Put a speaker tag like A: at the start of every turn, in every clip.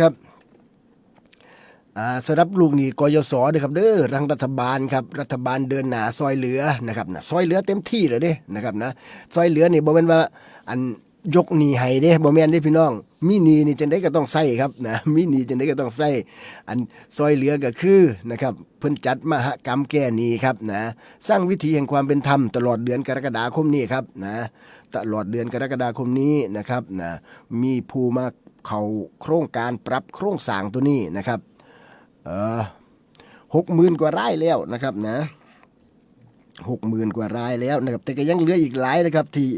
A: ครับสำหรับลูกหนี้กยศเด้อครับเด้อทางรัฐบาลครับรัฐบาลเดินหน้าซอยเหลือนะครับนะซอยเหลือเต็มที่เลยเด้นะครับนะซอยเหลือนี่บ่แม่นว่าอันยกหนี้ให้เด้บ่แม่นเด้พี่น้อง มีหนี้นี่จังได๋ก็ต้องใช้ครับนะมีหนี้จังได๋ก็ต้องใช้อันซอยเหลือก็คือนะครับเพิ่นจัดมหกรรมแก้หนี้ครับนะสร้างวิถีแห่งความเป็นธรรมตลอดเดือนกรกฎาคมนี้ครับนะตลอดเดือนกรกฎาคมนี้นะครับนะมีผู้มา เขาโครงการปรับโครงสร้างตัวนี้นะครับเออหกหมื่นกว่าไร่แล้วนะครับนะหกหมื่นกว่ารายแล้วนะครับแต่ก็ยังเหลืออีกหลายนะครับ ที่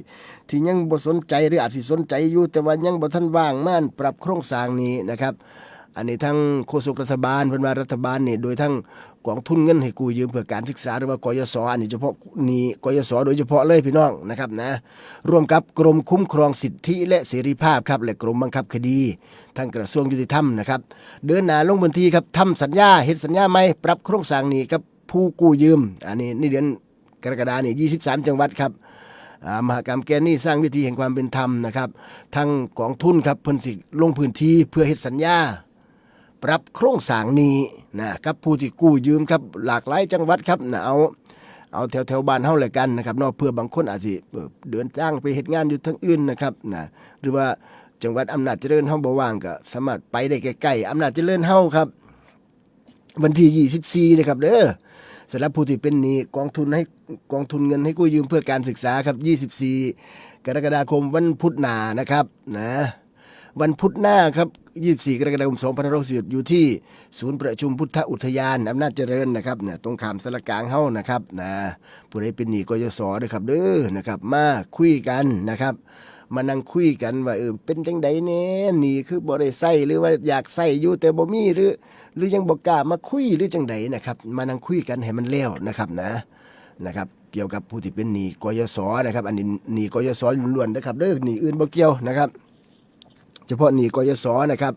A: ที่ยังบ่สนใจหรืออาจสิสนใจอยู่แต่ว่ายังบ่ทันว่างม่านปรับโครงสร้างนี้นะครับ อันนี้ทั้งโฆษกรัฐบาลเพิ่นว่ารัฐบาลนี่โดยทั้งกองทุนเงินให้กู้ยืมเพื่อการศึกษาหรือว่ากยศอันนี้เฉพาะนี่กยศโดยเฉพาะเลยพี่น้องนะครับนะร่วมกับกรมคุ้มครองสิทธิและเสรีภาพครับและกรมบังคับคดีทั้งกระทรวงยุติธรรมนะครับเดินหน้าลงพื้นที่ครับทำสัญญาเฮ็ดสัญญาใหม่ปรับโครงสร้างนี้กับผู้กู้ยืม อันนี้นี่เดือนกรกฎาคมนี่ 23 จังหวัดครับมหากรรมแกนนี่สร้างวิธีแห่งความเป็นธรรมนะครับ ทั้งกองทุนครับเพิ่นสิลงพื้นที่เพื่อเฮ็ดสัญญา รับโครงสร้างนี้นะกับผู้ที่กู้ยืมครับหลากหลายจังหวัดครับนะเอาเอาแถวแถวบ้านเฮาเลยกันนะครับเนาะเพื่อบางคนอาจสิเอ่อเดินทางไปเฮ็ดงานอยู่ทางอื่นนะครับนะหรือว่าจังหวัดอำนาจเจริญเฮาบ่ว่างก็สามารถไปได้ใกล้ๆอำนาจเจริญเฮาครับ วันที่24นะครับเด้อสำหรับผู้ที่เป็นหนี้กองทุนให้กองทุนเงินให้กู้ยืมเพื่อการศึกษาครับ 24 กรกฎาคมวันพุธหน้านะครับนะวันพุธหน้าครับ 24 กรกฎาคม2561อยู่ที่ศูนย์ประชุมพุทธอุทยานอำนาจเจริญนะครับเนี่ยตรงขามสารกลางเฮานะครับนะผู้ใดเป็นหนี้กยศนะครับเด้อนะครับมาคุยกันนะครับ มานั่งคุยกันว่าเออเป็นจังใดแน่หนี่คือบ่ได้ใส่หรือว่าอยากใส่อยู่แต่บ่มีหรือหรือยังบ่กล้ามาคุยหรือจังใดนะครับมานั่งคุยกันให้มันแล้วนะครับนะนะครับเกี่ยวกับผู้ที่เป็นหนี้กยศนะครับ อันนี้หนี้กยศล้วนๆนะครับเด้อหนี้อื่นบ่เกี่ยวนะครับ เฉพาะนี่กยศนะครับ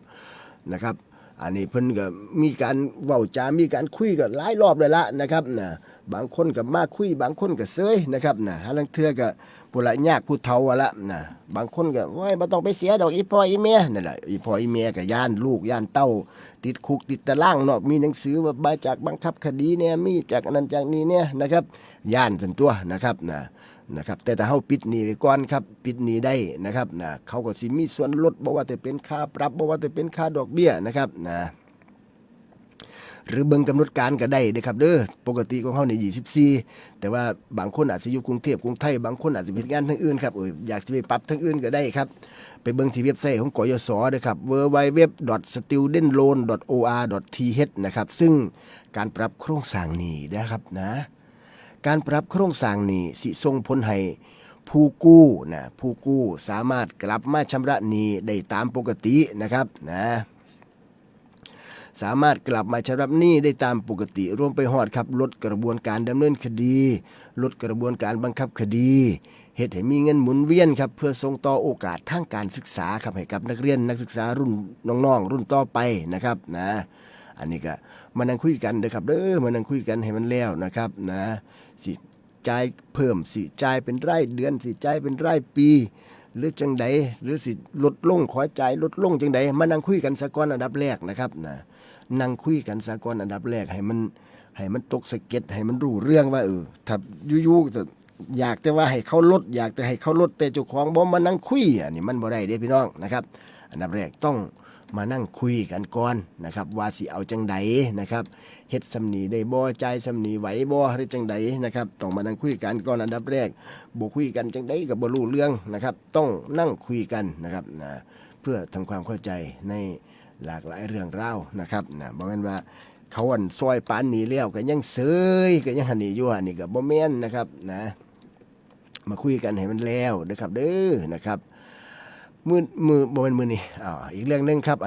A: นะครับ อันนี้เพิ่นก็มีการเว้าจามีการคุยกันหลายรอบเลยละนะครับนะ บางคนก็มาคุย บางคนก็เซยนะครับนะหาลังเทือก็ผู้ละยากผู้เฒ่าอะละนะบางคนก็ว้ยบ่ต้องไปเสียดอกอีพ่ออีแม่นั่นแหละอีพ่ออีแม่ก็ย่านลูกย่านเต้า ติดคุกติดตารางเนาะมีหนังสือว่าใบจากบังคับคดีเนี่ยมีจากอันนั้นจากนี้เนี่ยนะครับย่านส่วนตัวนะครับนะนะครับแต่ถ้าเฮาปิดหนี้ไว้ก่อนครับปิดหนี้ได้นะครับนะเขาก็สิมีส่วนลดบ่ว่าจะเป็นค่าปรับบ่ว่าจะเป็นค่าดอกเบี้ยนะครับนะ หรือเบิ่งกำหนดการก็ได้เด้อครับเด้อปกติของเฮานี่24 แต่ว่าบางคนอาจสิอยู่กรุงเทพกรุงไทยบางคนอาจสิไปเฮ็ดงานทางอื่นครับเอออยากสิไปปรับทางอื่นก็ได้ครับ ไปเบิ่งที่เว็บไซต์ของกยศเด้อครับ www.studentloan.or.th นะครับซึ่งการปรับโครงสร้างนี้นะครับนะการปรับโครงสร้างนี้สิส่งผลให้ผู้กู้นะผู้กู้สามารถกลับมาชำระหนี้ได้ตามปกตินะครับนะ สามารถกลับมาชำระหนี้ได้ตามปกติรวมไปหอดครับลดกระบวนการดำเนินคดี ลดกระบวนการบังคับคดีเหตุให้มีเงินหมุนเวียนครับเพื่อส่งต่อโอกาสทางการศึกษาครับให้กับนักเรียนนักศึกษารุ่นน้องๆ รุ่นต่อไปนะครับนะอันนี้ก็มานั่งคุยกันเด้อครับเด้อมานั่งคุยกันให้มันแล้วนะครับนะสิจ่ายเพิ่มสิจ่ายเป็นรายเดือนสิจ่ายเป็นรายปี หรือจังใดหรือสิลดลงขอจ่ายลดลงจังใดมานั่งคุยกันสะก่อนอันดับแรกนะครับนะนั่งคุยกันสะก่อนอันดับแรกให้มันให้มันตกสะเก็ดให้มันรู้เรื่องว่าเออถ้ายู่ๆแต่อยากแต่ว่าให้เขาลด อยากแต่ให้เขาลดแต่เจ้าของบ่มานั่งคุยอันนี้มันบ่ได้เด้พี่น้องนะครับ อันดับแรกต้อง มานั่งคุยกันก่อนนะครับ ว่าสิเอาจังใดนะครับเฮ็ดสำนีได้บ่ใจสำนีไหวบ่หรือจังใดนะครับต้องมานั่งคุยกันก่อนอันดับแรกบ่คุยกันจังใดก็บ่รู้เรื่องนะครับ ต้องนั่งคุยกันนะครับนะเพื่อทำความเข้าใจในหลากหลายเรื่องราวนะครับนะบ่แม่นว่าเขาอันซอยปานนี้แล้วก็ยังเสยก็ยังหันนี่อยู่อันนี้ก็บ่แม่นนะครับนะมาคุยกันให้มันแล้วนะครับเด้อนะครับมือมือบ่เป็นมือนี่อ่าอีกเรื่องหนึงครับ